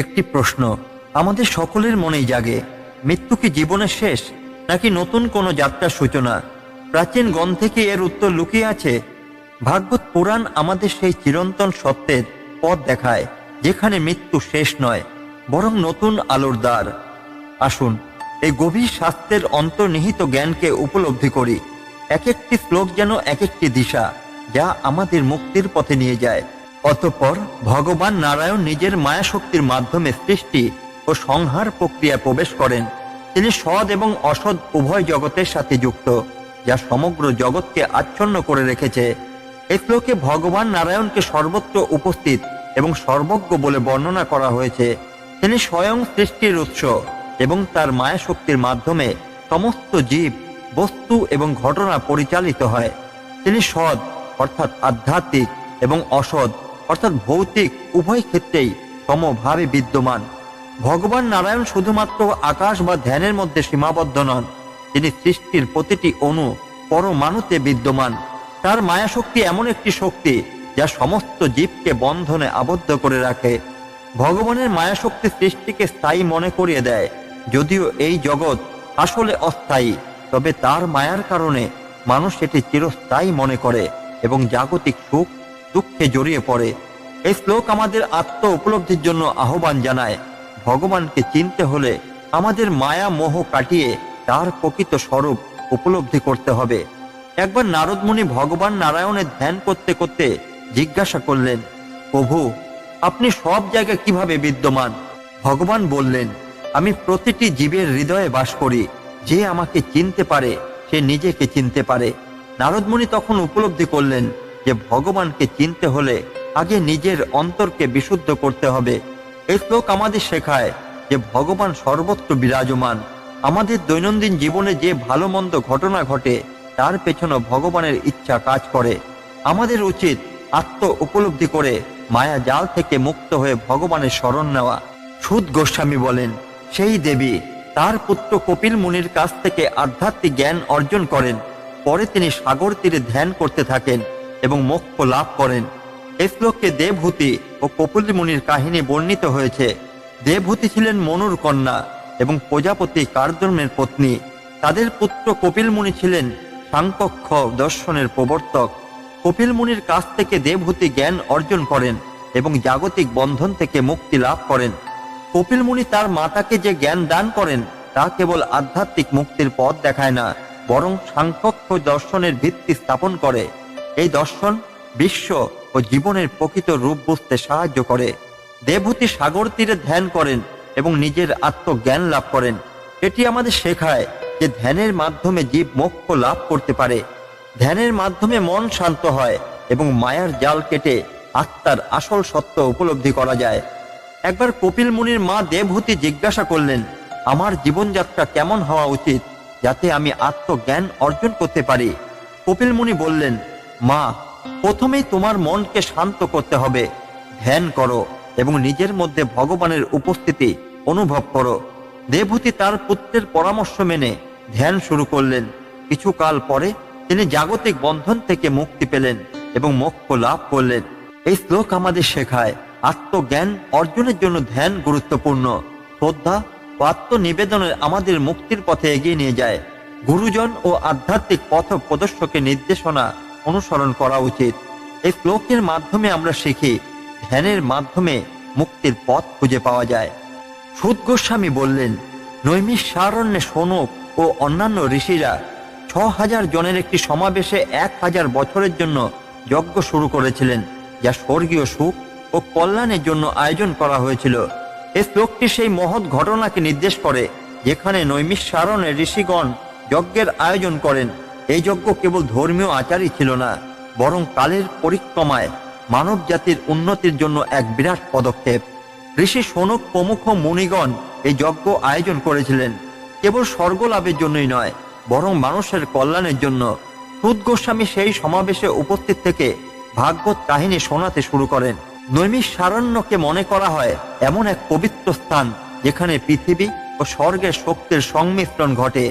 একটি প্রশ্ন। আমাদের সকলের মনেই জাগে, মৃত্যু কি জীবনের শেষ, নাকি নতুন কোনো যাত্রার সূচনা? প্রাচীন গ্রন্থে কি এর উত্তর লুকিয়ে আছে? ভাগবত পুরাণ আমাদের সেই চিরন্তন সত্যের পথ দেখায়, যেখানে মৃত্যু শেষ নয়, বরং নতুন আলোর দ্বার। আসুন, এই গভীর শাস্ত্রের অন্তর্নিহিত জ্ঞানকে উপলব্ধি করি। এক একটি শ্লোক যেন এক একটি দিশা, যা আমাদের মুক্তির পথে নিয়ে যায়। অতঃপর ভগবান নারায়ণ নিজের মায়া শক্তির মাধ্যমে সৃষ্টি ও সংহার প্রক্রিয়া প্রবেশ করেন। তিনি সৎ এবং অসৎ উভয় জগতের সাথে যুক্ত, যা সমগ্র জগৎকে আচ্ছন্ন করে রেখেছে। এই শ্লোকে ভগবান নারায়ণকে সর্বত্র উপস্থিত এবং সর্বজ্ঞ বলে বর্ণনা করা হয়েছে। তিনি স্বয়ং সৃষ্টির উৎস এবং তার মায়া শক্তির মাধ্যমে সমস্ত জীব, বস্তু এবং ঘটনা পরিচালিত হয়। তিনি সৎ, অর্থাৎ আধ্যাত্মিক এবং অসৎ। অর্থাৎ ভৌতিক, উভয় ক্ষেত্রেই সমভাবে বিদ্যমান। ভগবান নারায়ণ শুধুমাত্র আকাশ বা ধ্যানের মধ্যে সীমাবদ্ধ নন, তিনি সৃষ্টির প্রতিটি অণু পরমাণুতে বিদ্যমান। তার মায়াশক্তি এমন একটি শক্তি যা সমস্ত জীবকে বন্ধনে আবদ্ধ করে রাখে। ভগবানের মায়াশক্তি সৃষ্টিকে স্থায়ী মনে করিয়ে দেয়, যদিও এই জগৎ আসলে অস্থায়ী, তবে তার মায়ার কারণে মানুষ এটি চিরস্থায়ী মনে করে এবং জাগতিক সুখ দুঃখে জড়িয়ে পড়ে। এই শ্লোক আমাদের আত্ম উপলব্ধির জন্য আহ্বান জানায়। ভগবানকে চিনতে হলে আমাদের মায়া মোহ কাটিয়ে তার প্রকৃত স্বরূপ উপলব্ধি করতে হবে। একবার নারদমুনি ভগবান নারায়ণের ধ্যান করতে করতে জিজ্ঞাসা করলেন, প্রভু, আপনি সব জায়গায় কীভাবে বিদ্যমান? ভগবান বললেন, আমি প্রতিটি জীবের হৃদয়ে বাস করি। যে আমাকে চিনতে পারে, সে নিজেকে চিনতে পারে। নারদমুনি তখন উপলব্ধি করলেন যে ভগবানকে চিনতে হলে আগে নিজের অন্তরকে বিশুদ্ধ করতে হবে। এই শ্লোক আমাদের শেখায় যে ভগবান সর্বত্র বিরাজমান। আমাদের দৈনন্দিন জীবনে যে ভালো মন্দ ঘটনা ঘটে, তার পেছনে ভগবানের ইচ্ছা কাজ করে। আমাদের উচিত আত্ম উপলব্ধি করে মায়া জাল থেকে মুক্ত হয়ে ভগবানের স্মরণ নেওয়া। সুদ গোস্বামী বলেন, সেই দেবী তার পুত্র কপিল মুনির কাছ থেকে আধ্যাত্মিক জ্ঞান অর্জন করেন। পরে তিনি সাগর তীরে ধ্যান করতে থাকেন। এবং মোক্ষ লাভ করেন। এই শ্লোকে দেবভূতি ও কপিল মুনির কাহিনী বর্ণিত হয়েছে। দেবভূতি ছিলেন মনুর কন্যা এবং প্রজাপতি কার্দমের পত্নী। তাদের পুত্র কপিল মুনি ছিলেন সাংকক্ষ দর্শনের প্রবর্তক। কপিল মুনির কাছ থেকে দেবভূতি জ্ঞান অর্জন করেন এবং জাগতিক বন্ধন থেকে মুক্তি লাভ করেন। কপিল মুনি তার মাতাকে যে জ্ঞান দান করেন, তা কেবল আধ্যাত্মিক মুক্তির পথ দেখায় না, বরং সাংকক্ষ দর্শনের ভিত্তি স্থাপন করে। এই দর্শন বিশ্ব ও জীবনের প্রকৃত রূপ বুঝতে সাহায্য করে। দেবভূতি সাগর তীরে ধ্যান করেন এবং নিজের আত্মজ্ঞান লাভ করেন। এটি আমাদের শেখায় যে ধ্যানের মাধ্যমে জীব মোক্ষ লাভ করতে পারে। ধ্যানের মাধ্যমে মন শান্ত হয় এবং মায়ার জাল কেটে আত্মার আসল সত্য উপলব্ধি করা যায়। একবার কপিল মুনির মা দেবভূতি জিজ্ঞাসা করলেন, আমার জীবনযাত্রা কেমন হওয়া উচিত যাতে আমি আত্মজ্ঞান অর্জন করতে পারি? কপিল মুনি বললেন মা, প্রথমেই তোমার মনকে শান্ত করতে হবে। ধ্যান করো এবং নিজের মধ্যে ভগবানের উপস্থিতি অনুভব করো। দেবভূতি তার পুত্রের পরামর্শ মেনে ধ্যান শুরু করলেন। কিছু কাল পরে তিনি জাগতিক বন্ধন থেকে মুক্তি পেলেন এবং মোক্ষ লাভ করলেন। এই শ্লোক আমাদের শেখায়, আত্মজ্ঞান অর্জনের জন্য ধ্যান গুরুত্বপূর্ণ। শ্রদ্ধা ও আত্মনিবেদনের আমাদের মুক্তির পথে এগিয়ে নিয়ে যায়। গুরুজন ও আধ্যাত্মিক পথ প্রদর্শকের নির্দেশনা অনুসরণ করা উচিত। এই শ্লোকের মাধ্যমে আমরা শিখি, ধ্যানের মাধ্যমে মুক্তির পথ খুঁজে পাওয়া যায়। সুদ গোস্বামী বললেন, নৈমিষারণ্যে শোনক ও অন্যান্য ঋষিরা ছ হাজার জনের একটি সমাবেশে এক হাজার বছরের জন্য যজ্ঞ শুরু করেছিলেন, যা স্বর্গীয় সুখ ও কল্যাণের জন্য আয়োজন করা হয়েছিল। এই শ্লোকটি সেই মহৎ ঘটনাকে নির্দেশ করে, যেখানে নৈমিষারণে ঋষিগণ যজ্ঞের আয়োজন করেন। এই যজ্ঞ কেবল ধর্মীয় আচারই ছিল না, বরং কালের পরিক্রমায় মানব জাতির উন্নতির জন্য এক বিরাট পদক্ষেপ। ঋষি সোনক প্রমুখ মুনিগণ এই যজ্ঞ আয়োজন করেছিলেন। কেবল স্বর্গ লাভের জন্যই নয়, বরং মানুষের কল্যাণের জন্য। সুদ গোস্বামী সেই সমাবেশে উপস্থিত থেকে ভাগবত কাহিনী শোনাতে শুরু করেন। নৈমিষারণ্যকে মনে করা হয় এমন এক পবিত্র স্থান, যেখানে পৃথিবী ও স্বর্গের শক্তির সংমিশ্রণ ঘটে।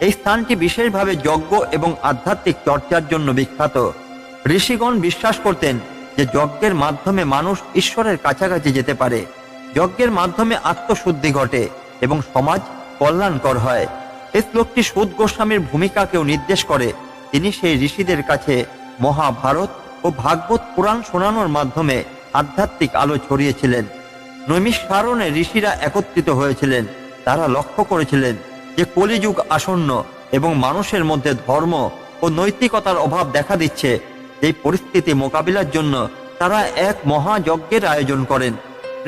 এই স্থানটি বিশেষভাবে যজ্ঞ এবং আধ্যাত্মিক চর্চার জন্য বিখ্যাত। ঋষিগণ বিশ্বাস করতেন যে যজ্ঞের মাধ্যমে মানুষ ঈশ্বরের কাছাকাছি যেতে পারে। যজ্ঞের মাধ্যমে আত্মশুদ্ধি ঘটে এবং সমাজ কল্যাণকর হয়। এই শ্লোকটি সুদ গোস্বামীর ভূমিকাকেও নির্দেশ করে। তিনি সেই ঋষিদের কাছে মহাভারত ও ভাগবত পুরাণ শোনানোর মাধ্যমে আধ্যাত্মিক আলো ছড়িয়েছিলেন। নৈমিষারণে ঋষিরা একত্রিত হয়েছিলেন। তারা লক্ষ্য করেছিলেন যে কলিযুগ আসন্ন এবং মানুষের মধ্যে ধর্ম ও নৈতিকতার অভাব দেখা দিচ্ছে, এই পরিস্থিতি মোকাবিলার জন্য তারা এক মহাযজ্ঞের আয়োজন করেন।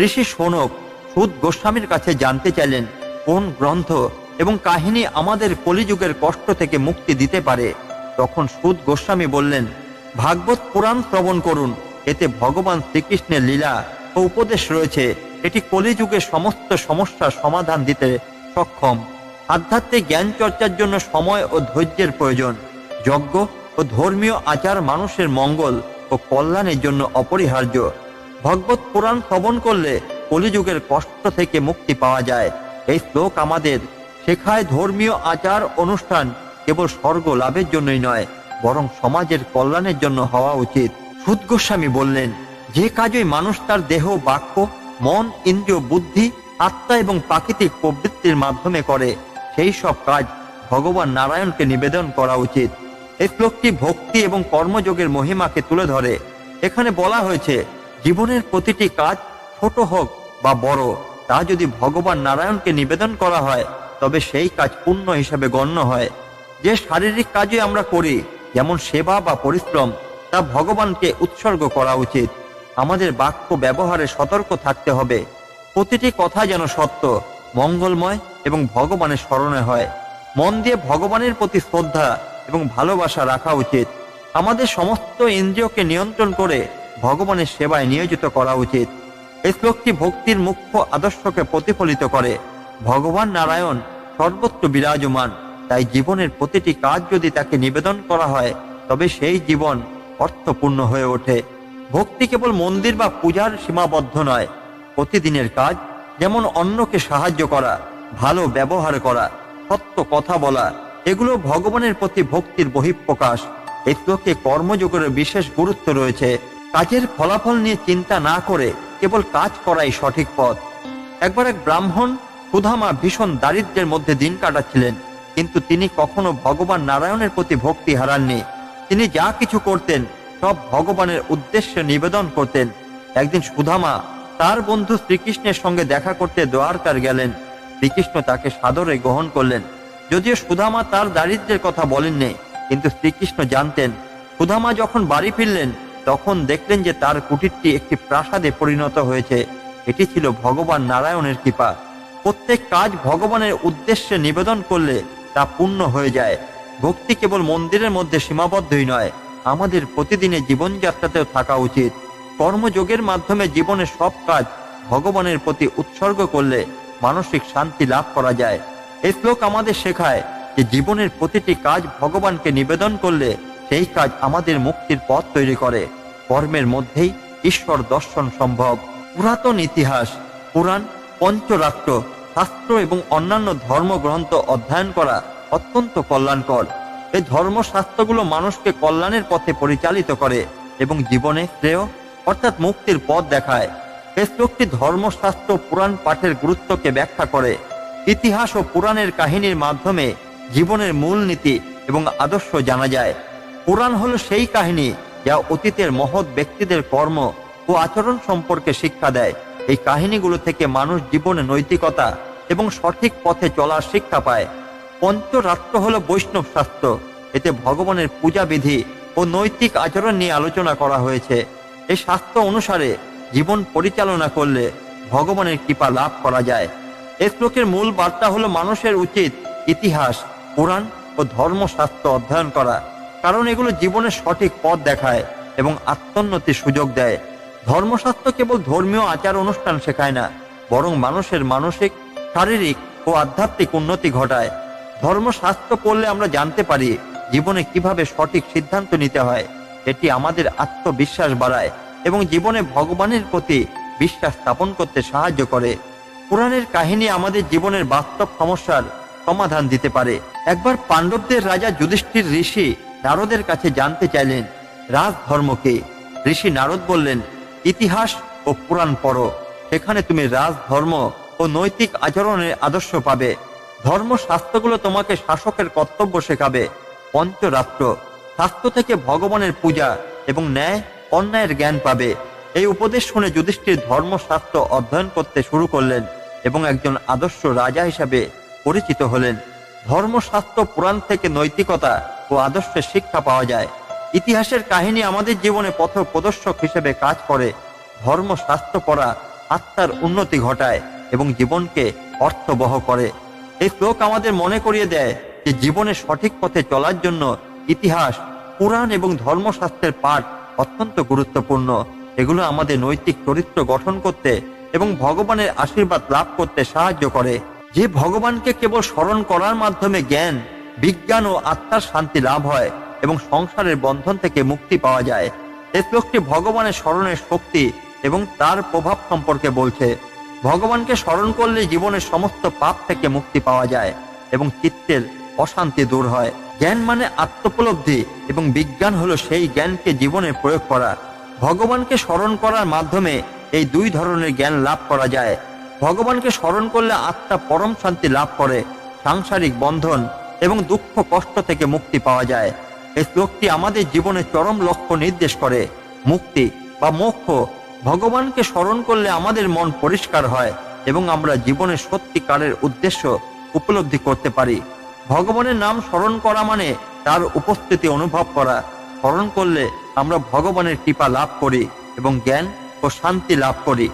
ঋষি শোনক সুদ গোস্বামীর কাছে জানতে চাইলেন, কোন গ্রন্থ এবং কাহিনী আমাদের কলিযুগের কষ্ট থেকে মুক্তি দিতে পারে? তখন সুদ গোস্বামী বললেন, ভাগবত পুরাণ শ্রবণ করুন, এতে ভগবান শ্রীকৃষ্ণের লীলা ও উপদেশ রয়েছে। এটি কলিযুগের সমস্ত সমস্যার সমাধান দিতে সক্ষম। আধ্যাত্মিক জ্ঞান চর্চার জন্য সময় ও ধৈর্যের প্রয়োজন। যজ্ঞ ও ধর্মীয় আচার মানুষের মঙ্গল ও কল্যাণের জন্য অপরিহার্য। ভগবত পুরাণ শ্রবণ করলে কলিযুগের কষ্ট থেকে মুক্তি পাওয়া যায়। এই শ্লোক আমাদের শেখায় ধর্মীয় আচার অনুষ্ঠান কেবল স্বর্গ লাভের জন্যই নয়, বরং সমাজের কল্যাণের জন্য হওয়া উচিত। সুদ গোস্বামী বললেন, যে কাজই মানুষ তার দেহ, বাক্য, মন, ইন্দ্রিয়, বুদ্ধি, আত্মা এবং প্রাকৃতিক প্রবৃত্তির মাধ্যমে করে সেই সব কাজ ভগবান নারায়ণকে নিবেদন করা উচিত। এই শ্লোকটি ভক্তি এবং কর্মযোগের মহিমাকে তুলে ধরে। এখানে বলা হয়েছে, জীবনের প্রতিটি কাজ ছোট হোক বা বড়, তা যদি ভগবান নারায়ণকে নিবেদন করা হয়, তবে সেই কাজ পূর্ণ হিসাবে গণ্য হয়। যে শারীরিক কাজে আমরা করি, যেমন সেবা বা পরিশ্রম, তা ভগবানকে উৎসর্গ করা উচিত। আমাদের বাক্য ব্যবহারে সতর্ক থাকতে হবে। প্রতিটি কথা যেন সত্য, মঙ্গলময় এবং ভগবানের স্মরণে হয়। মন দিয়ে ভগবানের প্রতি শ্রদ্ধা এবং ভালোবাসা রাখা উচিত। আমাদের সমস্ত ইন্দ্রিয়কে নিয়ন্ত্রণ করে ভগবানের সেবায় নিয়োজিত করা উচিত। এই শ্লোকটি ভক্তির মুখ্য আদর্শকে প্রতিফলিত করে। ভগবান নারায়ণ সর্বত্র বিরাজমান, তাই জীবনের প্রতিটি কাজ যদি তাকে নিবেদন করা হয়, তবে সেই জীবন অর্থপূর্ণ হয়ে ওঠে। ভক্তি কেবল মন্দির বা পূজার সীমাবদ্ধ নয়, প্রতিদিনের কাজ যেমন অন্যকে সাহায্য করা ভালো ব্যবহার করা, সত্য কথা বলা, এগুলো ভগবানের প্রতি ভক্তির বহিঃপ্রকাশ। এই শ্লোকে কর্মযোগের বিশেষ গুরুত্ব রয়েছে। কাজের ফলাফল নিয়ে চিন্তা না করে কেবল কাজ করাই সঠিক পথ। একবার এক ব্রাহ্মণ সুধামা ভীষণ দারিদ্র্যের মধ্যে দিন কাটাচ্ছিলেন, কিন্তু তিনি কখনো ভগবান নারায়ণের প্রতি ভক্তি হারাননি। তিনি যা কিছু করতেন, সব ভগবানের উদ্দেশ্যে নিবেদন করতেন। একদিন সুধামা তার বন্ধু শ্রীকৃষ্ণের সঙ্গে দেখা করতে দ্বারকার গেলেন। শ্রীকৃষ্ণ তাকে সাদরে গ্রহণ করলেন। যদিও সুধামা তার দারিদ্র্যের কথা বলেননি, কিন্তু শ্রীকৃষ্ণ জানতেন, সুধামা যখন বাড়ি ফিরলেন, তখন দেখলেন যে তার কুটিরটি একটি প্রাসাদে পরিণত হয়েছে। এটি ছিল ভগবান নারায়ণের কৃপা। প্রত্যেক কাজ ভগবানের উদ্দেশ্যে নিবেদন করলে তা পূর্ণ হয়ে যায়। ভক্তি কেবল মন্দিরের মধ্যে সীমাবদ্ধই নয়, আমাদের প্রতিদিনের জীবনযাত্রাতেও থাকা উচিত। কর্মযোগের মাধ্যমে জীবনের সব কাজ ভগবানের প্রতি উৎসর্গ করলে মানসিক শান্তি লাভ করা যায়। এই শ্লোক আমাদের শেখায় যে জীবনের প্রতিটি কাজ ভগবানকে নিবেদন করলে সেই কাজ আমাদের মুক্তির পথ তৈরি করে। কর্মের মধ্যেই ঈশ্বর দর্শন সম্ভব। পুরাতন ইতিহাস, পুরাণ পঞ্চরাত্র শাস্ত্র এবং অন্যান্য ধর্মগ্রন্থ অধ্যয়ন করা অত্যন্ত কল্যাণকর। এই ধর্মশাস্ত্রগুলো মানুষকে কল্যাণের পথে পরিচালিত করে এবং জীবনে শ্রেয়, অর্থাৎ মুক্তির পথ দেখায়। শ্লোকটি ধর্মশাস্ত্র পুরাণ পাঠের গুরুত্বকে ব্যাখ্যা করে। ইতিহাস ও পুরাণের কাহিনীর মাধ্যমে জীবনের মূল নীতি এবং আদর্শ জানা যায়। পুরাণ হল সেই কাহিনী যা অতীতের মহৎ ব্যক্তিদের কর্ম ও আচরণ সম্পর্কে শিক্ষা দেয়। এই কাহিনীগুলো থেকে মানুষ জীবনে নৈতিকতা এবং সঠিক পথে চলার শিক্ষা পায়। পঞ্চরাত্র হল বৈষ্ণব শাস্ত্র। এতে ভগবানের পূজা বিধি ও নৈতিক আচরণ নিয়ে আলোচনা করা হয়েছে। এই শাস্ত্র অনুসারে জীবন পরিচালনা করলে ভগবানের কৃপা লাভ করা যায়। এই শ্লোকের মূল বার্তা হলো মানুষের উচিত ইতিহাস, পুরাণ ও ধর্মশাস্ত্র অধ্যয়ন করা। কারণ এগুলো জীবনের সঠিক পথ দেখায় এবং আত্মোন্নতির সুযোগ দেয়। ধর্মশাস্ত্র কেবল ধর্মীয় আচার অনুষ্ঠান শেখায় না, বরং মানুষের মানসিক, শারীরিক ও আধ্যাত্মিক উন্নতি ঘটায়। ধর্মশাস্ত্র পড়লে আমরা জানতে পারি জীবনে কীভাবে সঠিক সিদ্ধান্ত নিতে হয়, এটি আমাদের আত্মবিশ্বাস বাড়ায়। এবং জীবনে ভগবানের প্রতি বিশ্বাস স্থাপন করতে সাহায্য করে। পুরাণের কাহিনী আমাদের জীবনের বাস্তব সমস্যার সমাধান দিতে পারে। একবার পাণ্ডবদের রাজা যুধিষ্ঠির ঋষি নারদের কাছে জানতে চাইলেন, রাজ ধর্মকে ঋষি নারদ বললেন, ইতিহাস ও পুরাণ পড়ো। সেখানে তুমি রাজ ধর্ম ও নৈতিক আচরণের আদর্শ পাবে। ধর্ম শাস্ত্রগুলো তোমাকে শাসকের কর্তব্য শেখাবে। পঞ্চরাষ্ট্র, শাস্ত্র থেকে ভগবানের পূজা এবং ন্যায় অন্যায়ের জ্ঞান পাবে। এই উপদেশ শুনে যুধিষ্ঠির ধর্মশাস্ত্র অধ্যয়ন করতে শুরু করলেন এবং একজন আদর্শ রাজা হিসাবে পরিচিত হলেন। ধর্মশাস্ত্র, পুরাণ থেকে নৈতিকতা ও আদর্শের শিক্ষা পাওয়া যায়। ইতিহাসের কাহিনী আমাদের জীবনে পথ প্রদর্শক হিসেবে কাজ করে। ধর্মশাস্ত্র পড়া আত্মার উন্নতি ঘটায় এবং জীবনকে অর্থবহ করে। এই শ্লোক আমাদের মনে করিয়ে দেয় যে জীবনে সঠিক পথে চলার জন্য ইতিহাস, পুরাণ এবং ধর্মশাস্ত্রের পাঠ অত্যন্ত গুরুত্বপূর্ণ। এগুলো আমাদের নৈতিক চরিত্র গঠন করতে এবং ভগবানের আশীর্বাদ লাভ করতে সাহায্য করে। যে ভগবানকে কেবল স্মরণ করার মাধ্যমে জ্ঞান, বিজ্ঞান ও আত্মার শান্তি লাভ হয় এবং সংসারের বন্ধন থেকে মুক্তি পাওয়া যায় এই শ্লোকটি ভগবানের স্মরণের শক্তি এবং তার প্রভাব সম্পর্কে বলছে। ভগবানকে স্মরণ করলে জীবনের সমস্ত পাপ থেকে মুক্তি পাওয়া যায় এবং চিত্তের অশান্তি দূর হয়। জ্ঞান মানে আত্মোপলব্ধি এবং বিজ্ঞান হলো সেই জ্ঞানকে জীবনে প্রয়োগ করা। ভগবানকে স্মরণ করার মাধ্যমে এই দুই ধরনের জ্ঞান লাভ করা যায়। ভগবানকে স্মরণ করলে আত্মা পরম শান্তি লাভ করে, সাংসারিক বন্ধন এবং দুঃখ কষ্ট থেকে মুক্তি পাওয়া যায়। এই শ্লোকটি আমাদের জীবনের চরম লক্ষ্য নির্দেশ করে। মুক্তি বা মোক্ষ, ভগবানকে স্মরণ করলে আমাদের মন পরিষ্কার হয় এবং আমরা জীবনের সত্যিকারের উদ্দেশ্য উপলব্ধি করতে পারি। ভগবানের নাম স্মরণ করা মানে তার উপস্থিতি অনুভব করা। স্মরণ করলে আমরা ভগবানের কৃপা লাভ করি এবং জ্ঞান ও শান্তি লাভ করি।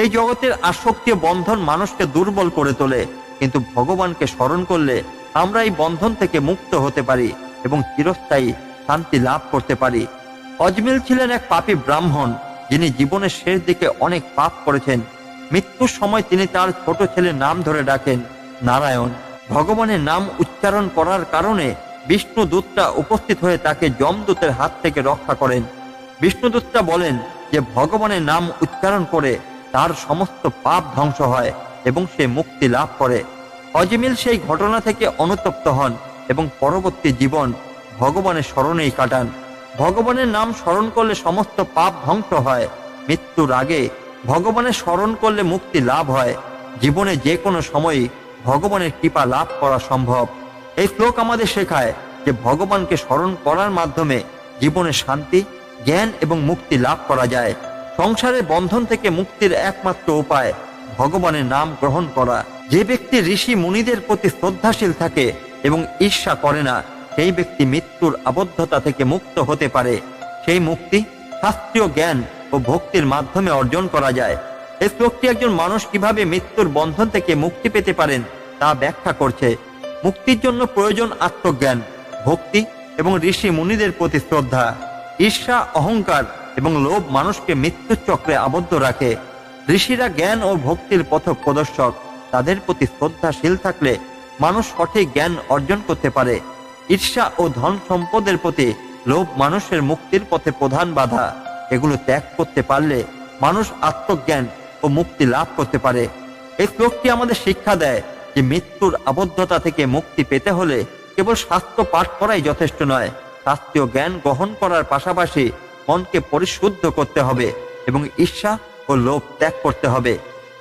এই জগতের আসক্তি বন্ধন মানুষকে দুর্বল করে তোলে, কিন্তু ভগবানকে স্মরণ করলে আমরা এই বন্ধন থেকে মুক্ত হতে পারি এবং চিরস্থায়ী শান্তি লাভ করতে পারি। অজমিল ছিলেন এক পাপী ব্রাহ্মণ, যিনি জীবনের শেষ দিকে অনেক পাপ করেছেন। মৃত্যুর সময় তিনি তার ছোট ছেলের নাম ধরে ডাকেন, নারায়ণ। ভগবানের নাম উচ্চারণ করার কারণে বিষ্ণু দূতটা উপস্থিত হয়ে তাকে যমদূতের হাত থেকে রক্ষা করেন। বিষ্ণুদূতটা বলেন যে, ভগবানের নাম উচ্চারণ করে তার সমস্ত পাপ ধ্বংস হয় এবং সে মুক্তি লাভ করে। অজমিল সেই ঘটনা থেকে অনুতপ্ত হন এবং পরবর্তী জীবন ভগবানের স্মরণেই কাটান। ভগবানের নাম স্মরণ করলে সমস্ত পাপ ধ্বংস হয়। মৃত্যুর আগে ভগবানের স্মরণ করলে মুক্তি লাভ হয়। জীবনে যে কোনো সময়ই ভগবানের কৃপা লাভ করা সম্ভব। এই শ্লোক আমাদের শেখায় যে ভগবানকে স্মরণ করার মাধ্যমে জীবনে শান্তি, জ্ঞান এবং মুক্তি লাভ করা যায়। সংসারের বন্ধন থেকে মুক্তির একমাত্র উপায় ভগবানের নাম গ্রহণ করা। যে ব্যক্তি ঋষি মুনিদের প্রতি শ্রদ্ধাশীল থাকে এবং ঈর্ষা করে না, সেই ব্যক্তি মৃত্যুর আবদ্ধতা থেকে মুক্ত হতে পারে। সেই মুক্তি শাস্ত্রীয় জ্ঞান ও ভক্তির মাধ্যমে অর্জন করা যায়। এই শ্লোকটি একজন মানুষ কীভাবে মৃত্যুর বন্ধন থেকে মুক্তি পেতে পারেন তা ব্যাখ্যা করছে, মুক্তির জন্য প্রয়োজন আত্মজ্ঞান, ভক্তি এবং ঋষি মুনিদের প্রতি শ্রদ্ধা। ঈর্ষা, অহংকার এবং লোভ মানুষকে মৃত্যুর চক্রে আবদ্ধ রাখে। ঋষিরা জ্ঞান ও ভক্তির পথ প্রদর্শক। তাদের প্রতি শ্রদ্ধাশীল থাকলে মানুষ সঠিক জ্ঞান অর্জন করতে পারে। ঈর্ষা ও ধন সম্পদের প্রতি লোভ মানুষের মুক্তির পথে প্রধান বাধা। এগুলো ত্যাগ করতে পারলে মানুষ আত্মজ্ঞান ও মুক্তি লাভ করতে পারে। এই শ্লোকটি আমাদের শিক্ষা দেয়। যে মৃত্যুর আবদ্ধতা থেকে মুক্তি পেতে হলে কেবল শাস্ত্র পাঠ করাই যথেষ্ট নয়। শাস্ত্রীয় জ্ঞান গ্রহণ করার পাশাপাশি মনকে পরিশুদ্ধ করতে হবে এবং ঈর্ষা ও লোভ ত্যাগ করতে হবে।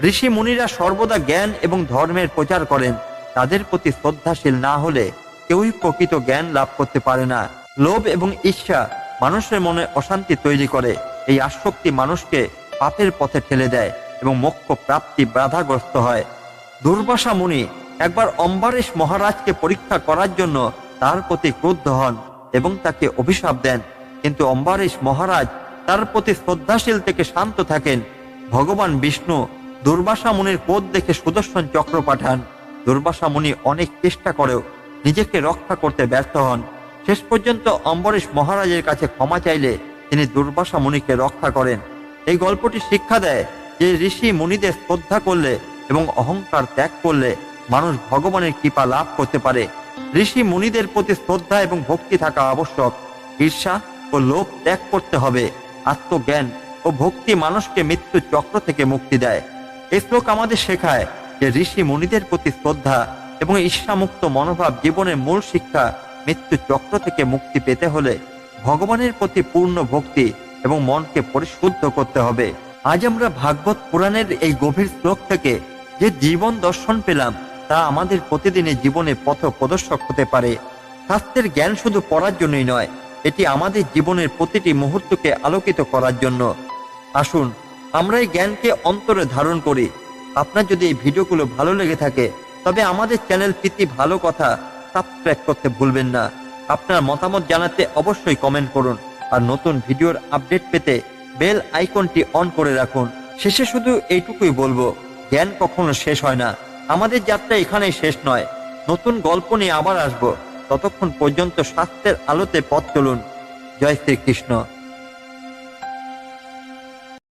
ঋষি মুনিরা সর্বদা জ্ঞান এবং ধর্মের প্রচার করেন। তাদের প্রতি শ্রদ্ধাশীল না হলে কেউই প্রকৃত জ্ঞান লাভ করতে পারে না। লোভ এবং ঈর্ষা মানুষের মনে অশান্তি তৈরি করে। এই আসক্তি মানুষকে পাপের পথে ঠেলে দেয় এবং মোক্ষ প্রাপ্তি বাধাগ্রস্ত হয়। দুর্বাসা মুনি একবার অম্বারেশ মহারাজকে পরীক্ষা করার জন্য তার প্রতি ক্রুদ্ধ হন এবং তাকে অভিশাপ দেন। কিন্তু অম্বারেশ মহারাজ তার প্রতি শ্রদ্ধাশীল থেকে শান্ত থাকেন। ভগবান বিষ্ণু দুর্বাসা মুনির ক্রোধ দেখে সুদর্শন চক্র পাঠান। দুর্বাসা মুনি অনেক চেষ্টা করেও নিজেকে রক্ষা করতে ব্যর্থ হন। শেষ পর্যন্ত অম্বরেশ মহারাজের কাছে ক্ষমা চাইলে তিনি দুর্বাসা মুনিকে রক্ষা করেন। এই গল্পটি শিক্ষা দেয় যে ঋষি মুনিদের শ্রদ্ধা করলে এবং অহংকার ত্যাগ করলে মানুষ ভগবানের কৃপা লাভ করতে পারে। ঋষি মুনিদের প্রতি শ্রদ্ধা এবং ভক্তি থাকা আবশ্যক। ঈর্ষা ও লোভ ত্যাগ করতে হবে। আত্মজ্ঞান ও ভক্তি মানুষকে মৃত্যু চক্র থেকে মুক্তি দেয়। এই শ্লোক আমাদের শেখায় যে ঋষি মুনিদের প্রতি শ্রদ্ধা এবং ঈর্ষামুক্ত মনোভাব জীবনের মূল শিক্ষা মৃত্যু চক্র থেকে মুক্তি পেতে হলে ভগবানের প্রতি পূর্ণ ভক্তি এবং মনকে পরিশুদ্ধ করতে হবে। আজ আমরা ভাগবত পুরাণের এই গভীর শ্লোক থেকে যে জীবন দর্শন পেলাম, তা আমাদের প্রতিদিনের জীবনে পথ প্রদর্শক হতে পারে। শাস্ত্রের জ্ঞান শুধু পড়ার জন্যই নয়, এটি আমাদের জীবনের প্রতিটি মুহূর্তকে আলোকিত করার জন্য। আসুন, আমরা এই জ্ঞানকে অন্তরে ধারণ করি। আপনার যদি এই ভিডিওগুলো ভালো লেগে থাকে, তবে আমাদের চ্যানেল প্রীতি ভালো কথা সাবস্ক্রাইব করতে ভুলবেন না। আপনার মতামত জানাতে অবশ্যই কমেন্ট করুন আর নতুন ভিডিওর আপডেট পেতে বেল আইকনটি অন করে রাখুন। শেষে শুধু এইটুকুই বলব। জ্ঞান কখনো শেষ হয় না। আমাদের যাত্রা এখানেই শেষ নয়। নতুন গল্প নিয়ে আবার আসব। ততক্ষণ পর্যন্ত স্বাস্থ্যের আলোতে পথ চলুন। জয় শ্রীকৃষ্ণ।